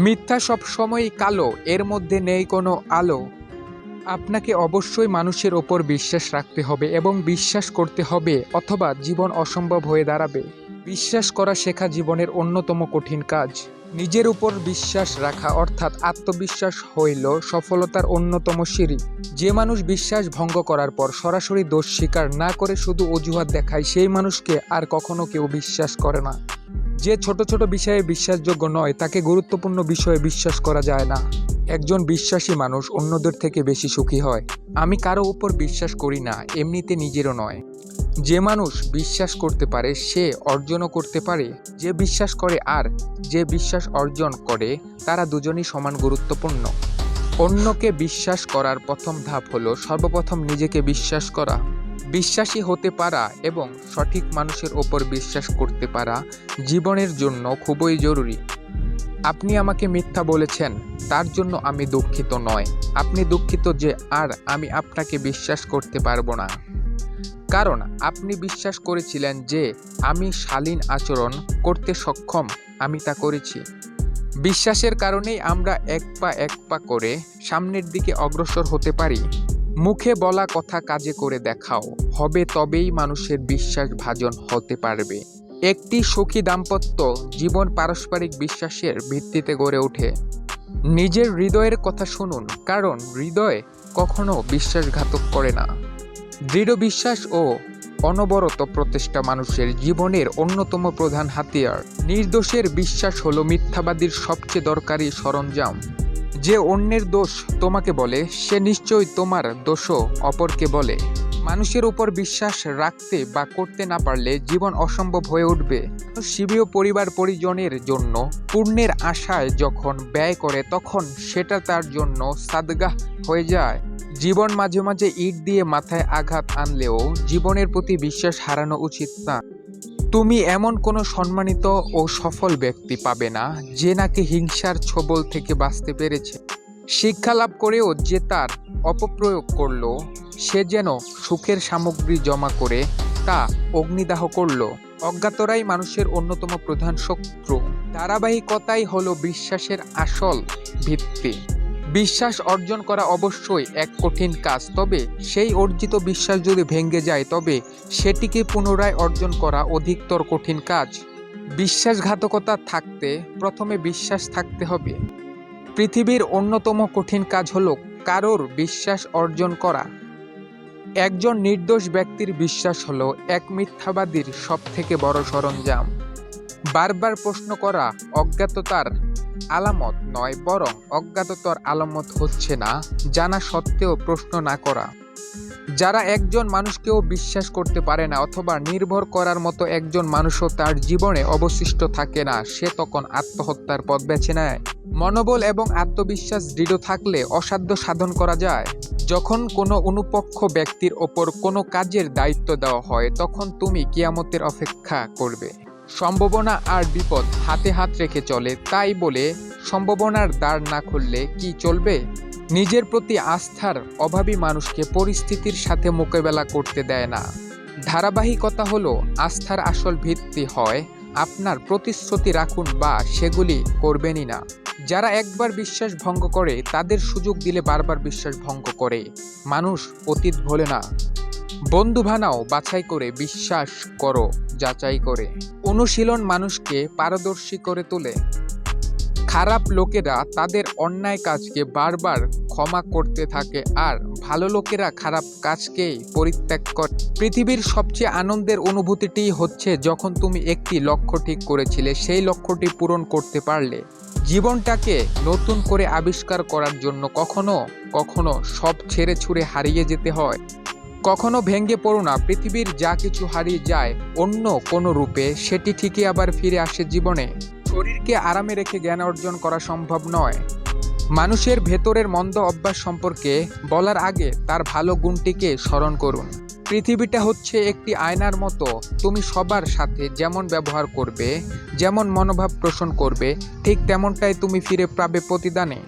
মিথ্যা সব সময়ই কালো, এর মধ্যে নেই কোনো আলো। আপনাকে অবশ্যই মানুষের ওপর বিশ্বাস রাখতে হবে এবং বিশ্বাস করতে হবে, অথবা জীবন অসম্ভব হয়ে দাঁড়াবে। বিশ্বাস করা শেখা জীবনের অন্যতম কঠিন কাজ। নিজের উপর বিশ্বাস রাখা, অর্থাৎ আত্মবিশ্বাস হইল সফলতার অন্যতম সিঁড়ি। যে মানুষ বিশ্বাস ভঙ্গ করার পর সরাসরি দোষ স্বীকার না করে শুধু অজুহাত দেখায়, সেই মানুষকে আর কখনো কেউ বিশ্বাস করে না। যে ছোট ছোট বিষয়ে বিশ্বাসযোগ্য নয়, তাকে গুরুত্বপূর্ণ বিষয়ে বিশ্বাস করা যায় না। একজন বিশ্বাসী মানুষ অন্যদের থেকে বেশি সুখী হয়। আমি কারও উপর বিশ্বাস করি না, এমনিতে নিজেরও নয়। যে মানুষ বিশ্বাস করতে পারে, সে অর্জনও করতে পারে। যে বিশ্বাস করে আর যে বিশ্বাস অর্জন করে, তারা দুজনই সমান গুরুত্বপূর্ণ। অন্যকে বিশ্বাস করার প্রথম ধাপ হলো সর্বপ্রথম নিজেকে বিশ্বাস করা। বিশ্বাসী হতে পারা এবং সঠিক মানুষের ওপর বিশ্বাস করতে পারা জীবনের জন্য খুবই জরুরি। আপনি আমাকে মিথ্যা বলেছেন, তার জন্য আমি দুঃখিত নয়। আপনি দুঃখিত যে আর আমি আপনাকে বিশ্বাস করতে পারব না। কারণ আপনি বিশ্বাস করেছিলেন যে আমি শালীন আচরণ করতে সক্ষম, আমি তা করেছি। বিশ্বাসের কারণেই আমরা এক পা এক পা করে সামনের দিকে অগ্রসর হতে পারি। মুখে বলা কথা কাজে করে দেখাও, হবে তবেই মানুষের বিশ্বাস ভাজন হতে পারবে। একটি সুখী দাম্পত্য জীবন পারস্পরিক বিশ্বাসের ভিত্তিতে গড়ে ওঠে। নিজের হৃদয়ের কথা শুনুন, কারণ হৃদয় কখনো বিশ্বাসঘাতক করে না। দৃঢ় বিশ্বাস ও অনবরত প্রচেষ্টা মানুষের জীবনের অন্যতম প্রধান হাতিয়ার। নির্দোষের বিশ্বাস হলো মিথ্যাবাদীর সবচেয়ে দরকারি সরঞ্জাম। যে অন্যের দোষ তোমাকে বলে, সে নিশ্চয়ই তোমার দোষও অপরকে বলে। মানুষের উপর বিশ্বাস রাখতে বা করতে না পারলে জীবন অসম্ভব হয়ে উঠবে। শিবীয় পরিবার পরিজনের জন্য পুণ্যের আশায় যখন ব্যয় করে, তখন সেটা তার জন্য সাদগাহ হয়ে যায়। জীবন মাঝে মাঝে ইট দিয়ে মাথায় আঘাত আনলেও জীবনের প্রতি বিশ্বাস হারানো উচিত না। তুমি এমন কোনো সম্মানিত ও সফল ব্যক্তি পাবে না যে নাকি হিংসার ছবল থেকে বাঁচতে পেরেছে। শিক্ষা লাভ করেও যে তার অপপ্রয়োগ করল, সে যেন সুখের সামগ্রী জমা করে তা অগ্নিদাহ করল। অজ্ঞাতরাই মানুষের অন্যতম প্রধান শত্রু। ধারাবাহিকতাই হলো বিশ্বাসের আসল ভিত্তি। বিশ্বাস অর্জন করা অবশ্যই এক কঠিন কাজ, তবে সেই অর্জিত বিশ্বাস যদি ভেঙে যায়, তবে সেটিকে পুনরায় অর্জন করা অধিকতর কঠিন কাজ। বিশ্বাসঘাতকতা থাকতে প্রথমে বিশ্বাস থাকতে হবে। পৃথিবীর অন্যতম কঠিন কাজ হল কারোর বিশ্বাস অর্জন করা। একজন নির্দোষ ব্যক্তির বিশ্বাস হলো এক মিথ্যাবাদীর সবথেকে বড় সরঞ্জাম। বারবার প্রশ্ন করা, অজ্ঞাততার আলামত নয়, বরং অজ্ঞাততার আলামত হচ্ছে না, জানা সত্ত্বেও প্রশ্ন না করা। যারা একজন মানুষকেও বিশ্বাস করতে পারে না অথবা নির্ভর করার মতো একজন মানুষও তার জীবনে অবশিষ্ট থাকে না, সে তখন আত্মহত্যার পথ বেছে নেয়। মনোবল এবং আত্মবিশ্বাস দৃঢ় থাকলে অসাধ্য সাধন করা যায়। যখন কোনো অনুপক্ষ ব্যক্তির ওপর কোনো কাজের দায়িত্ব দেওয়া হয়, তখন তুমি কিয়ামতের অপেক্ষা করবে। সম্ভাবনা আর বিপদ হাতে হাত রেখে চলে, তাই বলে সম্ভাবনার দ্বার না খুললে কি চলবে? নিজের প্রতি আস্থার অভাবী মানুষকে পরিস্থিতির সাথে মোকাবেলা করতে দেয় না। ধারাবাহিকতা হলো, আস্থার আসল ভিত্তি হয় আপনার প্রতিশ্রুতি রাখুন বা সেগুলি করবেনই না। যারা একবার বিশ্বাস ভঙ্গ করে, তাদের সুযোগ দিলে বারবার বিশ্বাস ভঙ্গ করে। মানুষ অতীত ভোলে না। বন্ধু বানাও, বাছাই করে, বিশ্বাস করো, যাচাই করে। অনুশীলন মানুষকে পারদর্শী করে তোলে। খারাপ লোকেরা তাদের অন্যায় কাজকে বারবার ক্ষমা করতে থাকে আর ভালো লোকেরা খারাপ কাজকেই পরিত্যাগ করে পৃথিবীর সবচেয়ে আনন্দের অনুভূতিটি হচ্ছে যখন তুমি একটি লক্ষ্য ঠিক করেছিলে, সেই লক্ষ্যটি পূরণ করতে পারলে। জীবনটাকে নতুন করে আবিষ্কার করার জন্য কখনো কখনো সব ছেড়ে ছুড়ে হারিয়ে যেতে হয়। কখনো ভেঙে পড়ো না, পৃথিবীর যা কিছু হারিয়ে যায় অন্য কোনো রূপে, সেটি ঠিকই আবার ফিরে আসে জীবনে। শরীরকে আরামে রেখে জ্ঞান অর্জন করা সম্ভব নয়। মানুষের ভেতরের মন্দ অভ্যাস সম্পর্কে বলার আগে তার ভালো গুণটিকে স্মরণ করুন। পৃথিবীটা হচ্ছে একটি আয়নার মতো, তুমি সবার সাথে যেমন ব্যবহার করবে, যেমন মনোভাব পোষণ করবে, ঠিক তেমনটাই তুমি ফিরে পাবে প্রতিদানে।